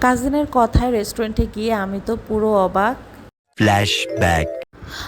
কাজিনের কথায় রেস্টুরেন্টে গিয়ে আমি তো পুরো অবাক Flashback.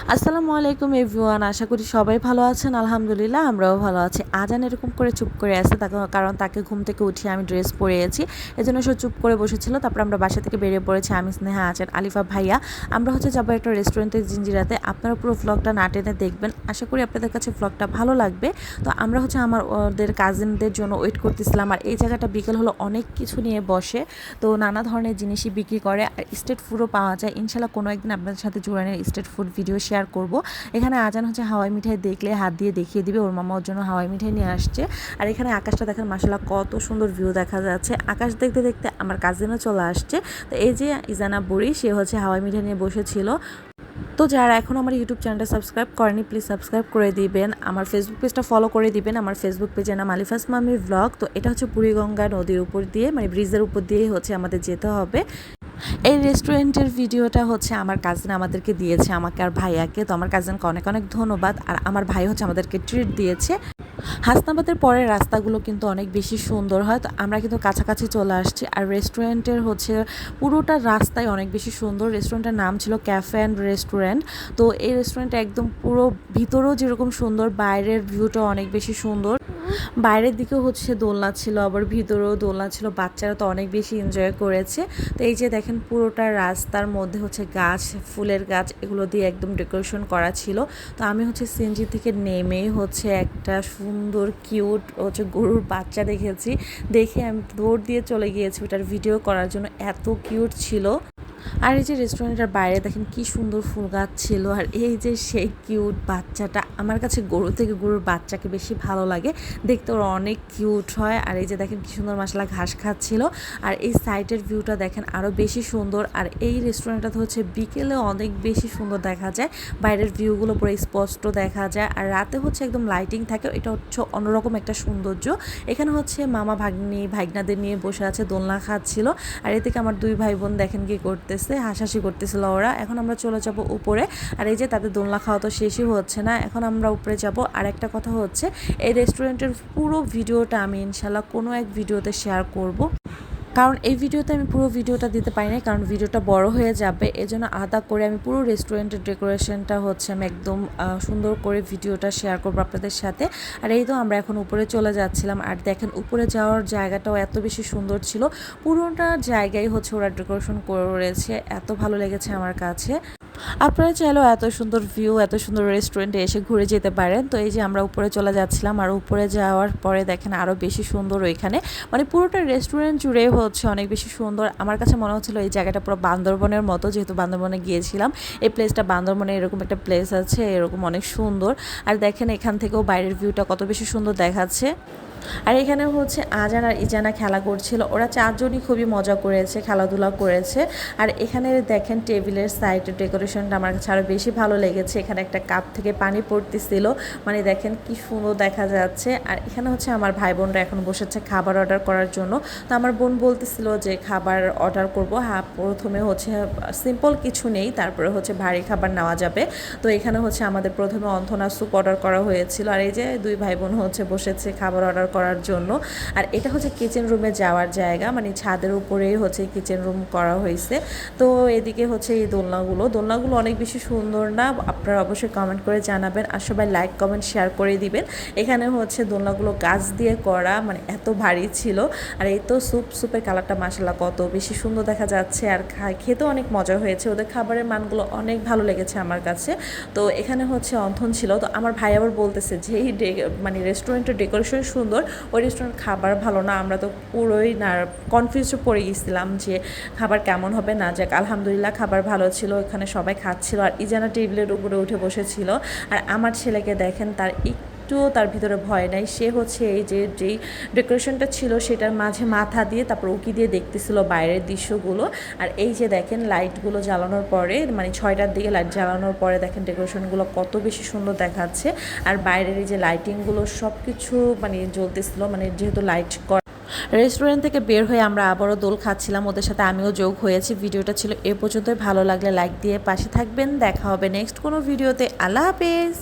আসসালামু আলাইকুম, এভরিওয়ান। আশা করি সবাই ভালো আছেন। আলহামদুলিল্লাহ, আমরাও ভালো আছি। আজান এরকম করে চুপ করে আছে, তাকে- কারণ তাকে ঘুম থেকে উঠিয়ে আমি ড্রেস পরিয়েছি এজন্য সে চুপ করে বসেছিল। তারপর আমরা বাসা থেকে বেরিয়ে পড়েছি। আমি, স্নেহা আছেন আলিফা ভাইয়া। আমরা হচ্ছে যাব একটা রেস্টুরেন্টে জিঞ্জিরাতে। আপনারা পুরো ভ্লগটা না টেনে দেখবেন। আশা করি আপনাদের কাছে ভ্লগটা ভালো লাগবে। তো আমরা হচ্ছে আমার ওদের কাজিনদের জন্য ওয়েট করতেছিলাম। আর এই জায়গাটা বিকেল হলো অনেক কিছু নিয়ে বসে। তো নানা ধরনের জিনিসই বিক্রি করে। আর স্ট্রিট ফুডও পাওয়া যায়। ইনশাল্লাহ কোনো একদিন আপনাদের সাথে জোরানের স্ট্রিট ফুড ভিডিও শেয়ার করব। এখানে আজান হচ্ছে হাওয়াই মিঠাই দেখলে হাত দিয়ে দেখিয়ে দিবে, ওর মামা ওর জন্য হাওয়াই মিঠাই নিয়ে আসছে। আর এখানে আকাশটা দেখেন মাসাল্লাহ কত সুন্দর ভিউ দেখা যাচ্ছে। আকাশ দেখতে দেখতে আমার কাজিনও চলে আসছে। তো এই যে ইজানা বুড়ি, সে হচ্ছে হাওয়াই মিঠাই নিয়ে বসেছিল। তো যারা এখন আমার ইউটিউব চ্যানেলটা সাবস্ক্রাইব করেনি প্লিজ সাবস্ক্রাইব করে দিবেন। আমার ফেসবুক পেজটা ফলো করে দিবেন। আমার ফেসবুক পেজের নাম আলিফাস মামির ব্লগ তো এটা হচ্ছে বুড়িগঙ্গা নদীর উপর দিয়ে মানে ব্রিজের উপর দিয়ে হচ্ছে আমাদের যেতে হবে। এই রেস্টুরেন্টের ভিডিওটা হচ্ছে আমার কাজিন আমাদেরকে দিয়েছে, আমাকে আর ভাইয়াকে। তো আমার কাজিনকে অনেক অনেক ধন্যবাদ। আর আমার ভাই হচ্ছে আমাদেরকে ট্রিট দিয়েছে। হাসনাবাদের পরের রাস্তাগুলো কিন্তু অনেক বেশি সুন্দর হয়। তো আমরা কিন্তু কাছাকাছি চলে আসছি। আর রেস্টুরেন্টের হচ্ছে পুরোটা রাস্তায় অনেক বেশি সুন্দর। রেস্টুরেন্টের নাম ছিল ক্যাফে অ্যান্ড রেস্টুরেন্ট তো এই রেস্টুরেন্টটা একদম পুরো ভিতরেও যেরকম সুন্দর, বাইরের ভিউটা অনেক বেশি সুন্দর। বাইরের দিকেও হচ্ছে দোলনা ছিল, আবার ভিতরেও দোলনা ছিল, বাচ্চারা তো অনেক বেশি এনজয় করেছে। তো এই যে দেখেন পুরোটা রাস্তার মধ্যে হচ্ছে গাছ, ফুলের গাছ, এগুলো দিয়ে একদম ডেকোরেশন করা ছিল। তো আমি হচ্ছে সিএনজি থেকে নেমে হচ্ছে একটা সুন্দর কিউট হচ্ছে গরুর বাচ্চা দেখেছি। দেখে আমি দৌড় দিয়ে চলে গিয়েছি ওটার ভিডিও করার জন্য। এত কিউট ছিল। আর এই যে রেস্টুরেন্টের বাইরে দেখেন কি সুন্দর ফুল গাছ ছিল, আর এই যে সেই কিউট বাচ্চাটা, আমার কাছে গরু থেকে গরুর বাচ্চাকে বেশি ভালো লাগে। দেখতে ওরা অনেক কিউট হয়, আর এই যে দেখেন কি সুন্দর মশলা ঘাস খাচ্ছিল। আর এই সাইডের ভিউটা দেখেন আরও বেশি সুন্দর, আর এই রেস্টুরেন্টটা হচ্ছে বিকেলে অনেক বেশি সুন্দর দেখা যায়। বাইরের ভিউগুলো পুরো স্পষ্ট দেখা যায়, আর রাতে হচ্ছে একদম লাইটিং থাকে, এটা হচ্ছে অন্যরকম একটা সৌন্দর্য। এখানে হচ্ছে মামা ভাগ্নি, ভাগনাদের নিয়ে বসে আছে, দোলনা খাচ্ছিল, আর এ থেকে আমার দুই ভাই বোন দেখেন কি করতেছে। হাসাহাসি করতেছিল ওরা। এখন আমরা চলে যাব উপরে। আর এই যে তাদের দোলনা খাওয়া তো শেষই হচ্ছে না। এখন আমরা উপরে যাব। আর একটা কথা হচ্ছে, এই রেস্টুরেন্টের পুরো ভিডিওটা আমি ইনশাল্লাহ কোনো এক ভিডিওতে শেয়ার করব। কারণ এই ভিডিওতে আমি পুরো ভিডিওটা দিতে পারি না কারণ ভিডিওটা বড় হয়ে যাবে। এজন্য আদা করে আমি পুরো রেস্টুরেন্টের ডেকোরেশনটা হচ্ছে আমি একদম সুন্দর করে ভিডিওটা শেয়ার করব আপনাদের সাথে। আর এই তো আমরা এখন উপরে চলে যাচ্ছিলাম, আর দেখেন উপরে যাওয়ার জায়গাটাও এত বেশি সুন্দর ছিল। পুরোটা জায়গায় হচ্ছে ওরা ডেকোরেশন করেছে, এত ভালো লেগেছে আমার কাছে। আপনারা চাইলেও এত সুন্দর ভিউ এত সুন্দর রেস্টুরেন্টে এসে ঘুরে যেতে পারেন। তো এই যে আমরা উপরে চলে যাচ্ছিলাম আর উপরে যাওয়ার পরে দেখেন আরও বেশি সুন্দর ওইখানে। মানে পুরোটা রেস্টুরেন্ট জুড়ে হচ্ছে অনেক বেশি সুন্দর। আমার কাছে মনে হচ্ছিল এই জায়গাটা পুরো বান্দরবনের মতো, যেহেতু বান্দরবনে গিয়েছিলাম। এই প্লেসটা বান্দরবনে এরকম একটা প্লেস আছে, এরকম অনেক সুন্দর। আর দেখেন এখান থেকেও বাইরের ভিউটা কত বেশি সুন্দর দেখাচ্ছে। আর এখানে হচ্ছে আজান আর ইজানা খেলা করছিল। ওরা চারজনই খুবই মজা করেছে, খেলাধুলা করেছে। আর এখানে দেখেন টেবিলের সাইড ডেকোরেশনটা আমার কাছে আরও বেশি ভালো লেগেছে। এখানে একটা কাপ থেকে পানি পড়তেছিল। মানে দেখেন কি সুন্দর দেখা যাচ্ছে। আর এখানে হচ্ছে আমার ভাই বোনরা এখন বসেছে খাবার অর্ডার করার জন্য। তো আমার বোন বলতেছিল যে খাবার অর্ডার করব। হ্যাঁ প্রথমে হচ্ছে সিম্পল কিছু নেই, তারপরে হচ্ছে ভারী খাবার নেওয়া যাবে। তো এখানে হচ্ছে আমাদের প্রথমে অন্থনা স্যুপ অর্ডার করা হয়েছিল। আর এই যে দুই ভাই বোন হচ্ছে বসেছে খাবার অর্ডার করার জন্য। আর এটা হচ্ছে কিচেন রুমে যাওয়ার জায়গা মানে ছাদের উপরেই হচ্ছে কিচেন রুম করা হয়েছে। তো এদিকে হচ্ছে এই দোলনাগুলো। দোলনাগুলো অনেক বেশি সুন্দর না? আপনারা অবশ্যই কমেন্ট করে জানাবেন আর সবাই লাইক কমেন্ট শেয়ার করে দিবেন। এখানে হচ্ছে দোলনাগুলো গাছ দিয়ে করা মানে এত ভারী ছিল। আর এই তো স্যুপ স্যুপের কালারটা মাসালা কত বেশি সুন্দর দেখা যাচ্ছে। আর খেতেও অনেক মজা হয়েছে। ওদের খাবারের মানগুলো অনেক ভালো লেগেছে আমার কাছে। তো এখানে হচ্ছে অন্থন ছিল। তো আমার ভাই আবার বলতেছে যে, এই মানে রেস্টুরেন্টের ডেকোরেশন সুন্দর। ওই রেস্টুরেন্ট খাবার ভালো না। আমরা তো পুরোই না কনফিউজ পড়ে গেছিলাম যে খাবার কেমন হবে, না যাক, আলহামদুলিল্লাহ খাবার ভালো ছিল, ওখানে সবাই খাচ্ছিল। আর ইজানা টেবিলের উপরে উঠে বসেছিল। আর আমার ছেলেকে দেখেন, তার একটুও তার ভিতরে ভয় নাই। সে হচ্ছে এই যে, যেই ডেকোরেশনটা ছিল সেটার মাঝে মাথা দিয়ে তারপর উকি দিয়ে দেখতেছিল বাইরের দৃশ্যগুলো। আর এই যে দেখেন লাইটগুলো জ্বালানোর পরে মানে ছয়টার দিকে লাইট জ্বালানোর পরে দেখেন ডেকোরেশনগুলো কত বেশি সুন্দর দেখাচ্ছে। আর বাইরের এই যে লাইটিংগুলো সব কিছু মানে জ্বলতেছিল মানে যেহেতু লাইট রেস্টুরেন্ট থেকে বের হয়ে আমরা আবারও দোল খাচ্ছিলাম, ওদের সাথে আমিও যোগ হয়েছি। ভিডিওটা ছিল এ পর্যন্তই। ভালো লাগলে লাইক দিয়ে পাশে থাকবেন। দেখা হবে নেক্সট কোনো ভিডিওতে। আল্লাহ হাফেজ।